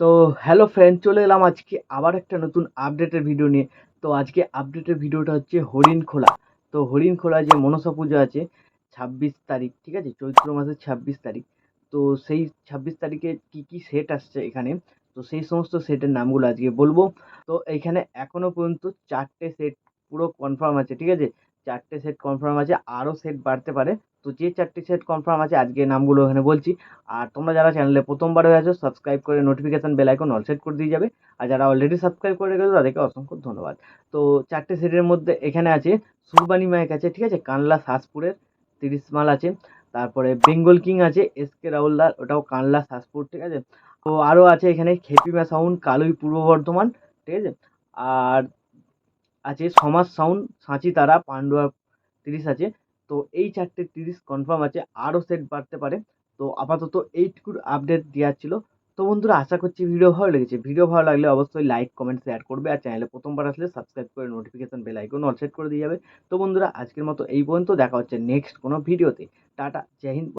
তো hello friend চলে এলাম আজকে আবার একটা নতুন আপডেটের ভিডিও নিয়ে। তো আজকে আপডেটের ভিডিওটা হচ্ছে হরিণ খোলা। তো হরিণ খোলা যে মনসা পুজো আছে, ছাব্বিশ তারিখ, ঠিক আছে? চৈত্র মাসের ছাব্বিশ তারিখ। তো সেই ছাব্বিশ তারিখে কি কি সেট আসছে এখানে? তো সেই সমস্ত সেটের নামগুলো আজকে বলব। তো এখানে এখনও পর্যন্ত চারটে সেট পুরো কনফার্ম আছে, ঠিক আছে? চারটে সেট কনফার্ম আছে, আরও সেট বাড়তে পারে। তো যে চারটে সেট কনফার্ম আছে, আজকে নামগুলো এখানে বলছি। আর তোমরা যারা চ্যানেলে প্রথমবার হয়ে আছো সাবস্ক্রাইব করে notification bell icon all set করে দিয়ে যাবে। আর যারা অলরেডি সাবস্ক্রাইব করে গেছো তাদেরকে অসংখ্য ধন্যবাদ। তো চারটে সেটের মধ্যে এখানে আছে সুরবানি মায়ের কাছে, ঠিক আছে? কানলা শাসপুরের তিরিশ মাল আছে। তারপরে বেঙ্গল কিং আছে এস কে রাহুলদার ওটাও কানলা শাসপুর, ঠিক আছে? তো আরও আছে এখানে খেপিমা সাউন্ড, কালুই পূর্ব বর্ধমান, ঠিক আছে? আর আছে সমাজ সাউন্ড সাঁচি তারা পান্ডুয়া তিরিশ আছে। তো এই চারটে তিরিশ কনফার্ম আছে, আরও সেট বাড়তে পারে। তো আপাতত এইটুকুর আপডেট দেওয়ার ছিল। তো বন্ধুরা, আশা করছি ভিডিও ভালো লেগেছে। ভিডিও ভালো লাগলে অবশ্যই লাইক কমেন্ট শেয়ার করবে আর চ্যানেলে প্রথমবার আসলে সাবস্ক্রাইব করে notification bell icon all set করে দিয়ে যাবে। তো বন্ধুরা, আজকের মতো এই পর্যন্ত। দেখা হচ্ছে নেক্সট কোনো ভিডিওতে টাটা, জয় হিন্দ।